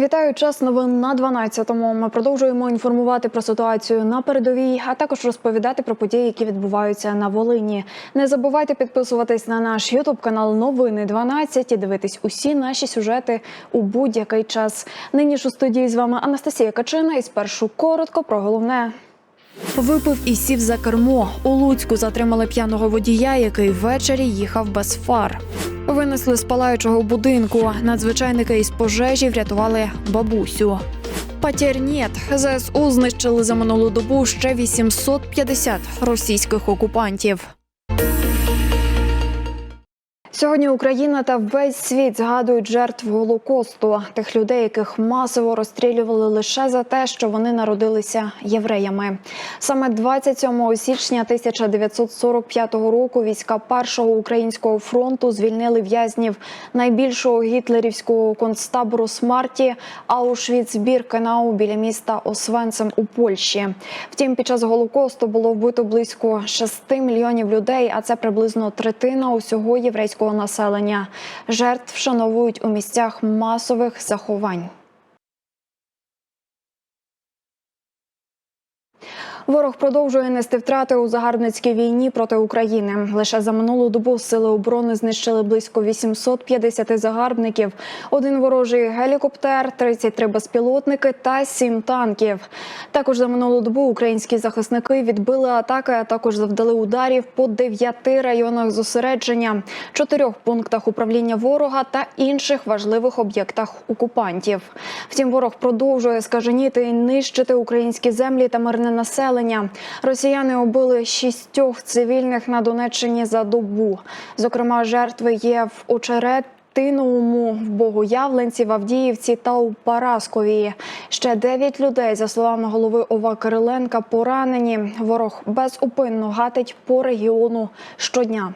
Вітаю час новин на 12-му. Ми продовжуємо інформувати про ситуацію на передовій, а також розповідати про події, які відбуваються на Волині. Не забувайте підписуватись на наш Ютуб канал Новини 12 і дивитись усі наші сюжети у будь-який час. Нині ж у студії з вами Анастасія Качина. І спершу коротко про головне. Випив і сів за кермо. У Луцьку затримали п'яного водія, який ввечері їхав без фар. Винесли з палаючого будинку. Надзвичайники із пожежі врятували бабусю. Патєр нет. ЗСУ знищили за минулу добу ще 850 російських окупантів. Сьогодні Україна та весь світ згадують жертв голокосту, тих людей, яких масово розстрілювали лише за те, що вони народилися євреями. Саме 27 січня 1945 року війська першого українського фронту звільнили в'язнів найбільшого гітлерівського концтабору смерті Аушвіц-Біркенау біля міста Освенцем у Польщі. Втім, під час голокосту було вбито близько 6 мільйонів людей, а це приблизно третина усього єврейського населення. Жертв вшановують у місцях масових заховань. Ворог продовжує нести втрати у загарбницькій війні проти України. Лише за минулу добу сили оборони знищили близько 850 загарбників, один ворожий гелікоптер, 33 безпілотники та 7 танків. Також за минулу добу українські захисники відбили атаки, а також завдали ударів по дев'яти районах зосередження, чотирьох пунктах управління ворога та інших важливих об'єктах окупантів. Втім, ворог продовжує скаженіти і нищити українські землі та мирне населення. Росіяни убили шістьох цивільних на Донеччині за добу. Зокрема, жертви є в очерет. Тиновому в Богоявленці, в Авдіївці та у Параскові. Ще дев'ять людей, за словами голови ОВА Кириленка, поранені. Ворог безупинно гатить по регіону щодня.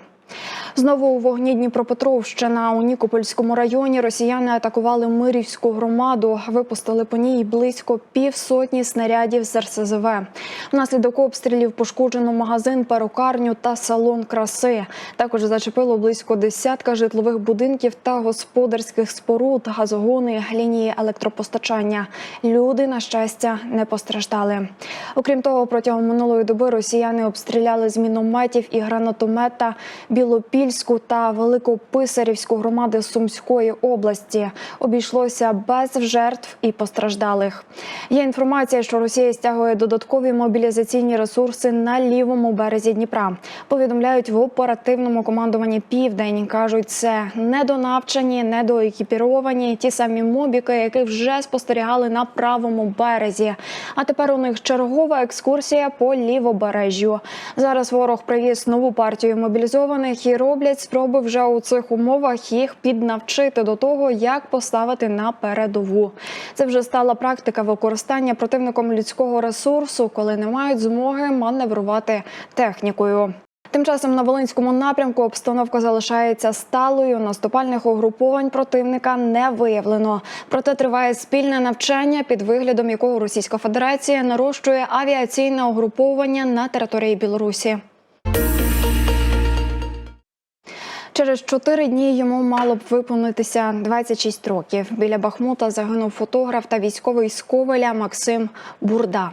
Знову у вогні Дніпропетровщина у Нікопольському районі росіяни атакували Мирівську громаду. Випустили по ній близько півсотні снарядів з РСЗВ. Внаслідок обстрілів пошкоджено магазин, перукарню та салон краси. Також зачепило близько десятка житлових будинків та господарських споруд, газогони, лінії електропостачання. Люди, на щастя, не постраждали. Окрім того, протягом минулої доби росіяни обстріляли з мінометів і гранатомета Білопільську та Великописарівську громади Сумської області. Обійшлося без жертв і постраждалих. Є інформація, що Росія стягує додаткові мобілізаційні ресурси на лівому березі Дніпра. Повідомляють в оперативному командуванні Південь. кажуть, це недонавчені, недоекіпіровані ті самі мобіки, які вже спостерігали на правому березі. А тепер у них чергова екскурсія по лівобережжю. Зараз ворог привіз нову партію мобілізованих і роблять спроби вже у цих умовах їх піднавчити до того, як поставити на передову. Це вже стала практика використання противником людського ресурсу, коли не мають змоги маневрувати технікою. Тим часом на Волинському напрямку обстановка залишається сталою. Наступальних угруповань противника не виявлено. Проте триває спільне навчання, під виглядом якого Російська Федерація нарощує авіаційне угруповання на території Білорусі. Через чотири дні йому мало б виповнитися 26 років. Біля Бахмута загинув фотограф та військовий з Ковеля Максим Бурда.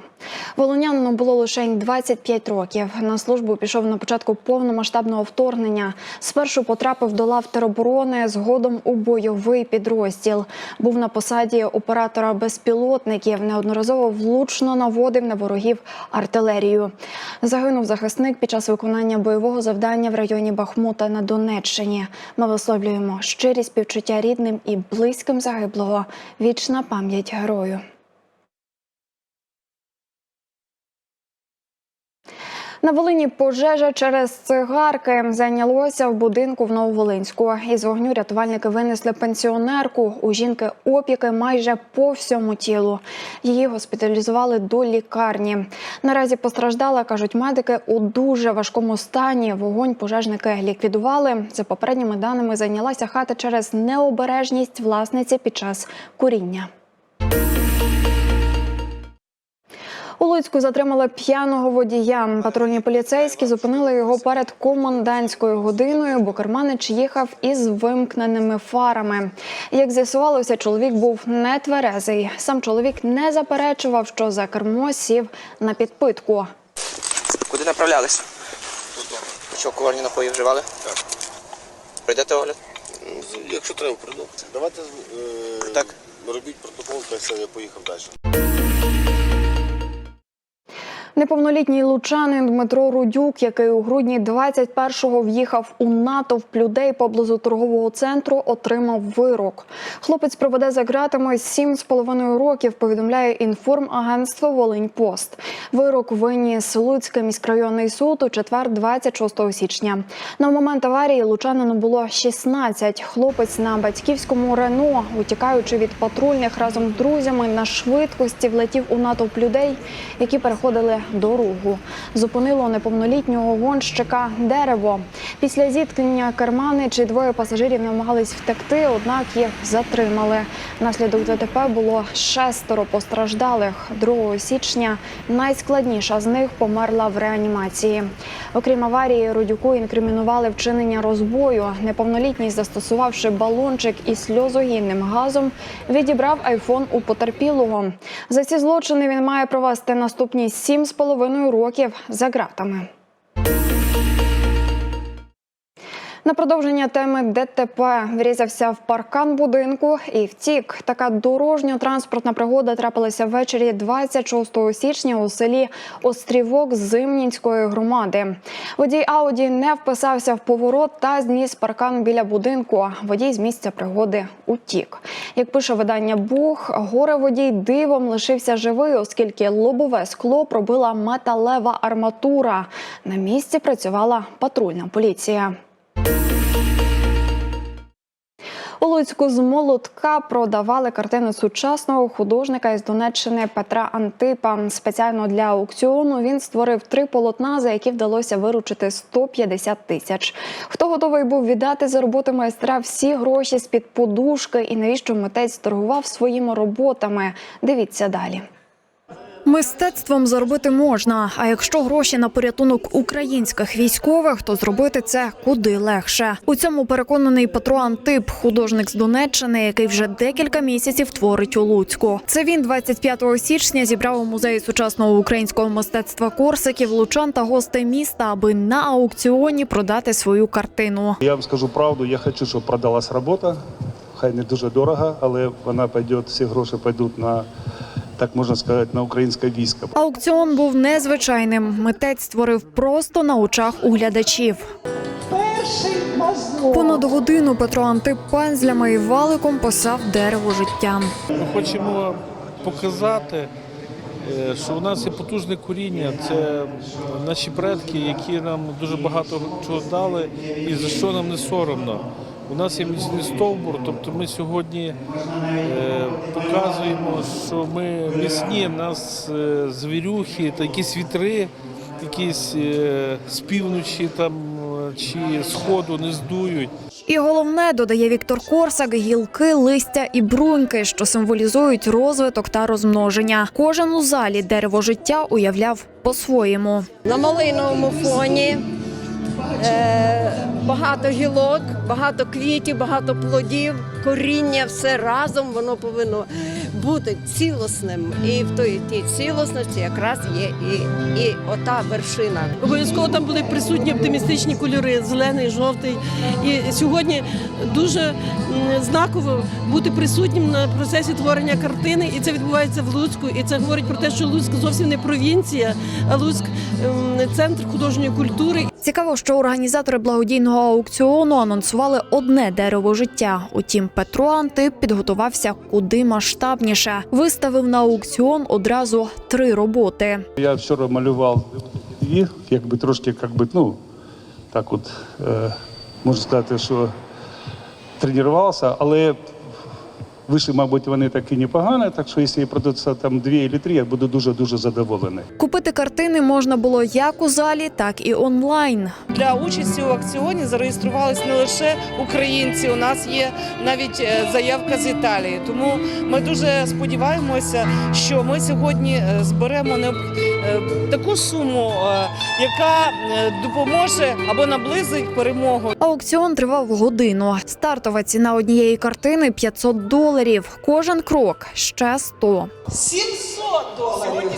Волонянину було лише 25 років. На службу пішов на початку повномасштабного вторгнення. Спершу потрапив до лав тероборони, згодом у бойовий підрозділ. Був на посаді оператора безпілотників. Неодноразово влучно наводив на ворогів артилерію. Загинув захисник під час виконання бойового завдання в районі Бахмута на Донеччині. Ми висловлюємо щирі співчуття рідним і близьким загиблого. Вічна пам'ять герою. На Волині пожежа через цигарки зайнялося в будинку в Нововолинську. Із вогню рятувальники винесли пенсіонерку. У жінки опіки майже по всьому тілу. Її госпіталізували до лікарні. Наразі постраждала, кажуть медики, у дуже важкому стані. Вогонь пожежники ліквідували. За попередніми даними зайнялася хата через необережність власниці під час куріння. У Луцьку затримали п'яного водія. Патрульні поліцейські зупинили його перед комендантською годиною, бо керманич їхав із вимкненими фарами. Як з'ясувалося, чоловік був не тверезий. Сам чоловік не заперечував, що за кермо сів на підпитку. Куди направлялись? Що, алкогольні напої вживали? Так. Пройдете огляд? Якщо треба прийду. Давайте е, Так. робіть протокол, все, я поїхав далі. Неповнолітній лучанин Дмитро Рудюк, який у грудні 21-го в'їхав у натовп людей поблизу торгового центру, отримав вирок. Хлопець проведе за ґратами 7,5 років. Повідомляє інформагентство Волиньпост. Вирок виніс Луцький міськрайонний суд у четвер, 26 січня. На момент аварії лучанину було 16. Хлопець на батьківському Рено, утікаючи від патрульних разом з друзями на швидкості влетів у натовп людей, які переходили дорогу. Зупинило неповнолітнього гонщика дерево. Після зіткнення керманич і двоє пасажирів намагались втекти, однак їх затримали. Внаслідок ДТП було шестеро постраждалих. 2 січня найскладніша з них померла в реанімації. Окрім аварії, Рудюку інкримінували вчинення розбою. Неповнолітній, застосувавши балончик із сльозогінним газом, відібрав айфон у потерпілого. За ці злочини він має провести наступні сім з половиною років за ґратами. На продовження теми ДТП врізався в паркан будинку і втік. Така дорожньо-транспортна пригода трапилася ввечері 26 січня у селі Острівок Зимнінської громади. Водій Ауді не вписався в поворот та зніс паркан біля будинку. Водій з місця пригоди утік. Як пише видання Бух, горе водій дивом лишився живий, оскільки лобове скло пробила металева арматура. На місці працювала патрульна поліція. У Луцьку з молотка продавали картини сучасного художника із Донеччини Петра Антипа. Спеціально для аукціону він створив три полотна, за які вдалося виручити 150 тисяч. Хто готовий був віддати за роботи майстра всі гроші з під подушки і навіщо митець торгував своїми роботами? Дивіться далі. Мистецтвом заробити можна. А якщо гроші на порятунок українських військових, то зробити це куди легше. У цьому переконаний Петро Антип, художник з Донеччини, який вже декілька місяців творить у Луцьку. Це він 25 січня зібрав у музеї сучасного українського мистецтва Корсиків, лучан та гостей міста, аби на аукціоні продати свою картину. Я вам скажу правду, я хочу, щоб продалась робота. Хай не дуже дорого, але вона піде, всі гроші підуть на, так можна сказати, на українське військо. Аукціон був незвичайним. Митець створив просто на очах у глядачів. Понад годину Петро Антип пензлями і валиком писав дерево життя. Ми хочемо показати, е, що у нас є потужне коріння. Це наші предки, які нам дуже багато чого дали, і за що нам не соромно. У нас є міцний стовбур, тобто ми сьогодні е, показуємо, що ми міцні, нас е, звірюхи та якісь вітри, якісь е, з півночі там чи сходу не здують. І головне, додає Віктор Корсак, гілки, листя і бруньки, що символізують розвиток та розмноження. Кожен у залі дерево життя уявляв по-своєму. На малиновому фоні е, багато гілок, багато квітів, багато плодів, коріння, все разом воно повинно бути цілісним. І в той тій цілісності якраз є і, і ота вершина. Обов'язково там були присутні оптимістичні кольори зелений, жовтий. І сьогодні дуже знаково бути присутнім на процесі творення картини. І це відбувається в Луцьку. І це говорить про те, що Луцьк зовсім не провінція, а Луцьк ем, центр художньої культури. Цікаво, що організатори благодійного аукціону анонсували одне дерево життя. Утім, Петро Антип підготувався куди масштабніше. Виставив на аукціон одразу три роботи. Я вчора малював і якби трошки, якби, ну, так от, е, можна сказати, що тренувався, але Вийшли, мабуть, вони такі непогані, так що якщо продаться там дві або три, я буду дуже-дуже задоволений. Купити картини можна було як у залі, так і онлайн. Для участі у акціоні зареєструвались не лише українці. У нас є навіть е, заявка з Італії. Тому ми дуже сподіваємося, що ми сьогодні е, зберемо необ- е, таку суму, е, яка е, допоможе або наблизить перемогу. Аукціон тривав годину. Стартова ціна однієї картини 500 доларів. Кожен крок ще 100. 700 доларів.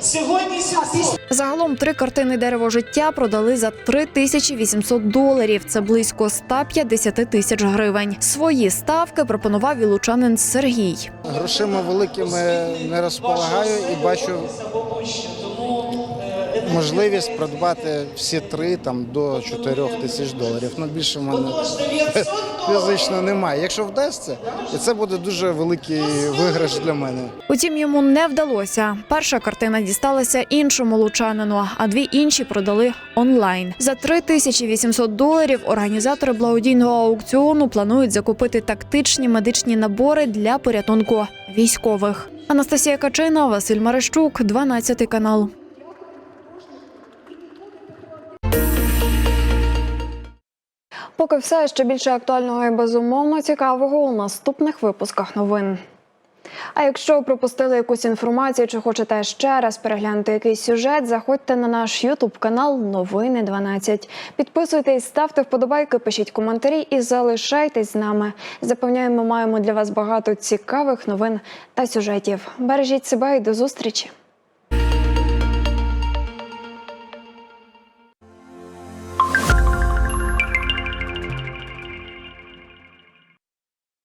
Сьогодні 700. Загалом три картини дерево життя продали за 3800 доларів. Це близько 150 тисяч гривень. Свої ставки пропонував і лучанин Сергій. Грошима великими не розполагаю і бачу можливість придбати всі три там до 4 тисяч доларів. Ну більше в мене фізично немає. Якщо вдасться, і це буде дуже великий виграш для мене. Утім, йому не вдалося. Перша картина дісталася іншому лучанину, а дві інші продали онлайн. За 3800 доларів організатори благодійного аукціону планують закупити тактичні медичні набори для порятунку військових. Анастасія Качина, Василь Марищук, 12 канал. Поки все ще більше актуального і безумовно цікавого у наступних випусках новин. А якщо пропустили якусь інформацію чи хочете ще раз переглянути якийсь сюжет, заходьте на наш Ютуб канал Новини 12. Підписуйтесь, ставте вподобайки, пишіть коментарі і залишайтесь з нами. Запевняємо, маємо для вас багато цікавих новин та сюжетів. Бережіть себе і до зустрічі!